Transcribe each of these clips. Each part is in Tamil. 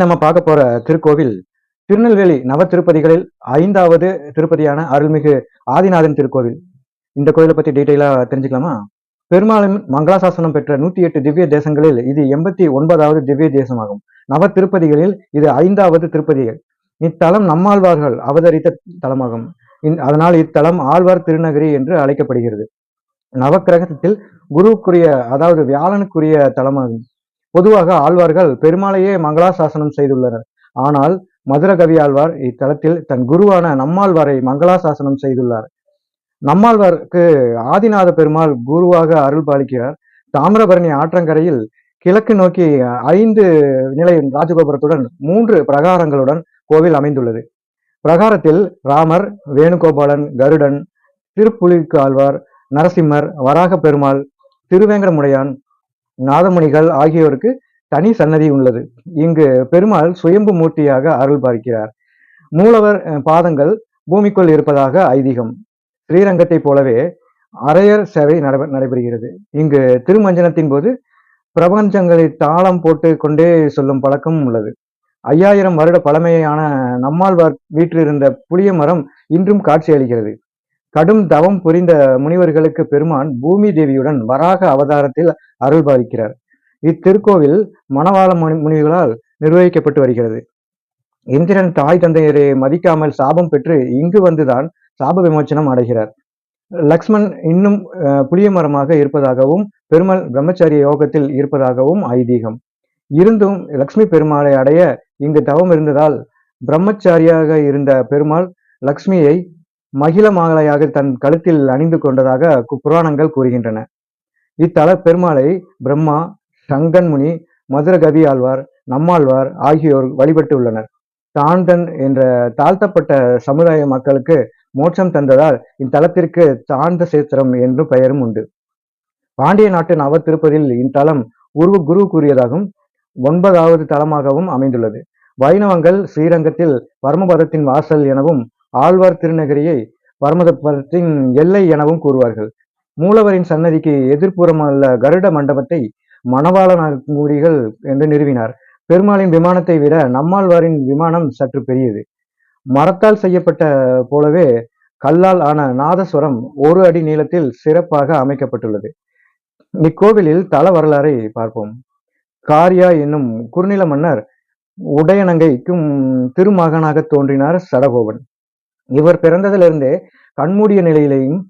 நம்ம பார்க்க போற திருக்கோவில் திருநெல்வேலி நவ திருப்பதிகளில் ஐந்தாவது திருப்பதியான அருள்மிகு ஆதிநாதன் திருக்கோவில். இந்த கோயிலை பத்தி டீட்டெயிலா தெரிஞ்சுக்கலாமா? பெருமாளின் மங்களாசாசனம் பெற்ற நூத்தி எட்டு திவ்ய தேசங்களில் இது எண்பத்தி ஒன்பதாவது திவ்ய தேசமாகும். நவ திருப்பதிகளில் இது ஐந்தாவது திருப்பதிகள். இத்தலம் நம்மாழ்வார்கள் அவதரித்த தலமாகும். அதனால் இத்தலம் ஆழ்வார் திருநகரி என்று அழைக்கப்படுகிறது. நவக்கிரகத்தில் குருவுக்குரிய அதாவது வியாழனுக்குரிய தலமாகும். பொதுவாக ஆழ்வார்கள் பெருமாளையே மங்களாசாசனம் செய்துள்ளனர். ஆனால் மதுரகவி ஆழ்வார் இத்தலத்தில் தன் குருவான நம்மாழ்வாரை மங்களாசாசனம் செய்துள்ளார். நம்மாழ்வாருக்கு ஆதிநாத பெருமாள் குருவாக அருள் பாலிக்கிறார். தாமிரபரணி ஆற்றங்கரையில் கிழக்கு நோக்கி ஐந்து நிலை ராஜகோபுரத்துடன் மூன்று பிரகாரங்களுடன் கோவில் அமைந்துள்ளது. பிரகாரத்தில் ராமர் வேணுகோபாலன் கருடன் திருப்புலிக்கு ஆழ்வார் நரசிம்மர் வராக பெருமாள் திருவேங்கடமுடையான் நாதமணிகள் ஆகியோருக்கு தனி சன்னதி உள்ளது. இங்கு பெருமாள் சுயம்பு மூர்த்தியாக அருள் பார்க்கிறார். மூலவர் பாதங்கள் பூமிக்குள் இருப்பதாக ஐதீகம். ஸ்ரீரங்கத்தைப் போலவே அரையர் சேவை நடைபெ- நடைபெறுகிறது. இங்கு திருமஞ்சனத்தின் போது பிரபஞ்சங்களை தாளம் போட்டு கொண்டே சொல்லும் பழக்கமும் உள்ளது. ஐயாயிரம் வருட பழமையான நம்மாழ்வார் வீற்றிருந்த புளிய மரம் இன்றும் காட்சியளிக்கிறது. கடும் தவம் புரிந்த முனிவர்களுக்கு பெருமான் பூமி தேவியுடன் வராக அவதாரத்தில் அருள் பாலிக்கிறார். இத்திருக்கோவில் மணவாள முனிவுகளால் முனிவர்களால் நிர்வகிக்கப்பட்டு வருகிறது. இந்திரன் தாய் தந்தையரை மதிக்காமல் சாபம் பெற்று இங்கு வந்துதான் சாப விமோச்சனம் அடைகிறார். லக்ஷ்மண் இன்னும் புளிய மரமாக இருப்பதாகவும் பெருமாள் பிரம்மச்சாரிய யோகத்தில் இருப்பதாகவும் ஐதீகம். இருந்தும் லக்ஷ்மி பெருமாளை அடைய இங்கு தவம் இருந்ததால் பிரம்மச்சாரியாக இருந்த பெருமாள் லக்ஷ்மியை மகிழ மாலையாக தன் கழுத்தில் அணிந்து கொண்டதாக புராணங்கள் கூறுகின்றன. இத்தல பெருமாளை பிரம்மா சங்கன்முனி மதுரகவி ஆழ்வார் நம்மாழ்வார் ஆகியோர் வழிபட்டு உள்ளனர் தாண்டன் என்ற தாழ்த்தப்பட்ட சமுதாய மக்களுக்கு மோட்சம் தந்ததால் இத்தலத்திற்கு தாண்ட சேத்திரம் என்று பெயரும் உண்டு. பாண்டிய நாட்டு நவ திருப்பதியில் இத்தலம் உருவு குரு கூறியதாகவும் ஒன்பதாவது தலமாகவும் அமைந்துள்ளது. வைணவங்கள் ஸ்ரீரங்கத்தில் பரமபதத்தின் வாசல் எனவும் ஆழ்வார் திருநகரியை பரமபதத்தின் எல்லை எனவும் கூறுவார்கள். மூலவரின் சன்னதிக்கு எதிர்ப்புறமுள்ள கருட மண்டபத்தை மணவாளனாகுடிகள் என்று நிறுவினார். பெருமாளின் விமானத்தை விட நம்மாழ்வாரின் விமானம் சற்று பெரியது. மரத்தால் செய்யப்பட்ட போலவே கல்லால் ஆன நாதஸ்வரம் ஒரு அடி நீளத்தில் சிறப்பாக அமைக்கப்பட்டுள்ளது. இக்கோவிலில் தல வரலாறை பார்ப்போம். காரியா என்னும் குறுநில மன்னர் உடையனங்கைக்கும் திருமகனாக தோன்றினார் சடகோபன் இவர் பிறந்ததிலிருந்தே கண்மூடிய நிலையிலேயும்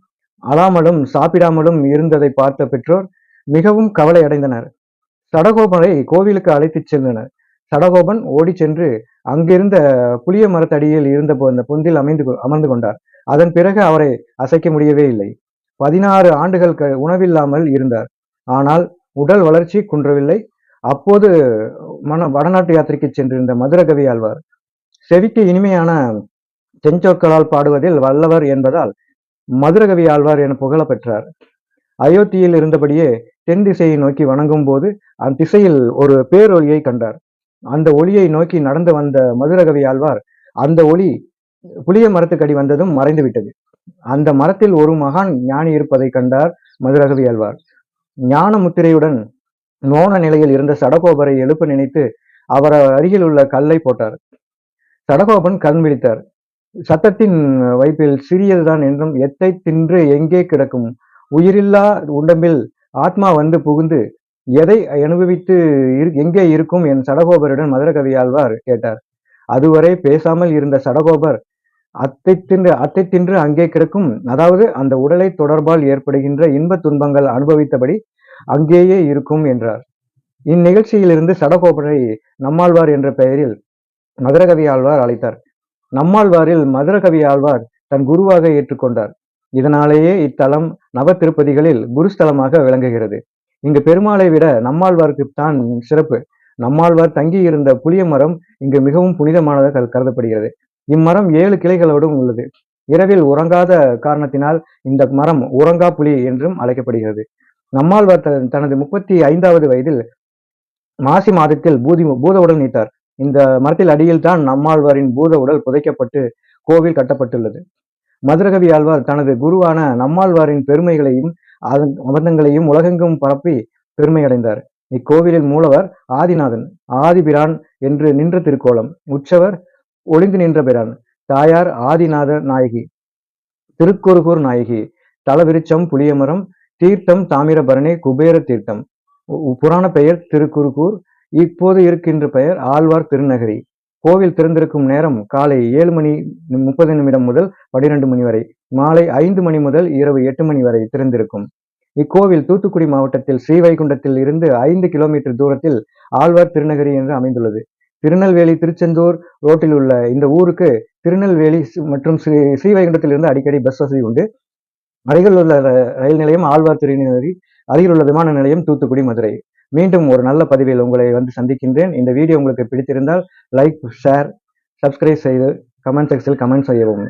அழாமலும் சாப்பிடாமலும் இருந்ததை பார்த்த பெற்றோர் மிகவும் கவலை அடைந்தனர். சடகோபனை கோவிலுக்கு அழைத்துச் சென்றனர். சடகோபன் ஓடிச் சென்று அங்கிருந்த புளிய மரத்தடியில் இருந்த அந்த பொந்தில் அமைந்து கொ- அமர்ந்து கொண்டார். அதன் பிறகு அவரை அசைக்க முடியவே இல்லை. பதினாறு ஆண்டுகள் க- உணவில்லாமல் இருந்தார். ஆனால் உடல் வளர்ச்சி குன்றவில்லை. அப்போது மன வடநாட்டு யாத்திரைக்கு சென்றிருந்த மதுரகவி ஆழ்வார் செவிக்கு இனிமையான செஞ்சொற்களால் பாடுவதில் வல்லவர் என்பதால் மதுரகவி ஆழ்வார் என புகழ பெற்றார். அயோத்தியில் இருந்தபடியே தென் திசையை நோக்கி வணங்கும் போது அந்த திசையில் ஒரு பேரொளியை கண்டார். அந்த ஒளியை நோக்கி நடந்து வந்த மதுரகவி ஆழ்வார் அந்த ஒளி புளிய மரத்துக்கடி வந்ததும் மறைந்து விட்டது. அந்த மரத்தில் ஒரு மகான் ஞானி இருப்பதை கண்டார் மதுரகவி ஆழ்வார் ஞான முத்திரையுடன் மோன நிலையில் இருந்த சடகோபரை எழுப்ப நினைத்து அவர் அருகில் உள்ள கல்லை போட்டார். சடகோபன் கண் விழித்தார். சத்தத்தின் வைப்பில் சிறியதுதான் என்றும் எத்தை தின்று எங்கே கிடக்கும்? உயிரில்லா உடம்பில் ஆத்மா வந்து புகுந்து எதை அனுபவித்து இரு- எங்கே இருக்கும்? என் சடகோபருடன் மதுரகவியாழ்வார் கேட்டார். அதுவரை பேசாமல் இருந்த சடகோபர் அத்தை தின்று அத்தை தின்று அங்கே கிடக்கும்? அதாவது அந்த உடலை தொடர்பால் ஏற்படுகின்ற இன்ப துன்பங்கள் அனுபவித்தபடி அங்கேயே இருக்கும் என்றார். இந்நிகழ்ச்சியிலிருந்து சடகோபரை நம்மாழ்வார் என்ற பெயரில் மதுரகவியாழ்வார் அழைத்தார். நம்மாழ்வாரில் மதுரகவி ஆழ்வார் தன் குருவாக ஏற்றுக்கொண்டார். இதனாலேயே இத்தலம் நவ திருப்பதிகளில் குருஸ்தலமாக விளங்குகிறது. இங்கு பெருமாளை விட நம்மாழ்வாருக்கு தான் சிறப்பு. நம்மாழ்வார் தங்கியிருந்த புளிய மரம் இங்கு மிகவும் புனிதமானதாக கருதப்படுகிறது. இம்மரம் ஏழு கிளைகளோடும் உள்ளது. இரவில் உறங்காத காரணத்தினால் இந்த மரம் உறங்கா புலி என்றும் அழைக்கப்படுகிறது. நம்மாழ்வார் தனது முப்பத்தி ஐந்தாவது வயதில் மாசி மாதத்தில் பூதி பூத உடல் நீத்தார் இந்த மரத்தில் அடியில் தான் நம்மாழ்வாரின் பூத உடல் புதைக்கப்பட்டு கோவில் கட்டப்பட்டுள்ளது. மதுரகவி ஆழ்வார் தனது குருவான நம்மாழ்வாரின் பெருமைகளையும் அதன் உலகெங்கும் பரப்பி பெருமையடைந்தார். இக்கோவிலில் மூலவர் ஆதிநாதன் ஆதிபிரான் என்று நின்ற திருக்கோலம். உற்சவர் ஒளிந்து நின்ற பிரான். தாயார் ஆதிநாத நாயகி. திருக்குறுகூர் நாயகி. தலவிருச்சம் புளியமரம் தீர்த்தம் தாமிரபரணி குபேர தீர்த்தம். உ- புராண பெயர் திருக்குறுகூர் இப்போது இருக்கின்ற பெயர் ஆழ்வார் திருநகரி. கோவில் திறந்திருக்கும் நேரம் காலை ஏழு மணி முப்பது நிமிடம் முதல் பனிரெண்டு மணி வரை மாலை ஐந்து மணி முதல் இரவு எட்டு மணி வரை திறந்திருக்கும். இக்கோவில் தூத்துக்குடி மாவட்டத்தில் ஸ்ரீவைகுண்டத்தில் இருந்து ஐந்து கிலோமீட்டர் தூரத்தில் ஆழ்வார் திருநகரி என்று அமைந்துள்ளது. திருநெல்வேலி திருச்செந்தூர் ரோட்டில் உள்ள இந்த ஊருக்கு திருநெல்வேலி மற்றும் ஸ்ரீ ஸ்ரீவைகுண்டத்தில் இருந்து அடிக்கடி பஸ் வசதி உண்டு. அருகில் உள்ள ரயில் நிலையம் ஆழ்வார் திருநகரி அருகில் உள்ள விமான நிலையம் தூத்துக்குடி மதுரை. மீண்டும் ஒரு நல்ல பதிவில் உங்களை வந்து சந்திக்கின்றேன். இந்த வீடியோ உங்களுக்கு பிடித்திருந்தால் லைக் ஷேர் சப்ஸ்கிரைப் செய்து கமெண்ட் செக்ஸில் கமெண்ட் செய்யவும்.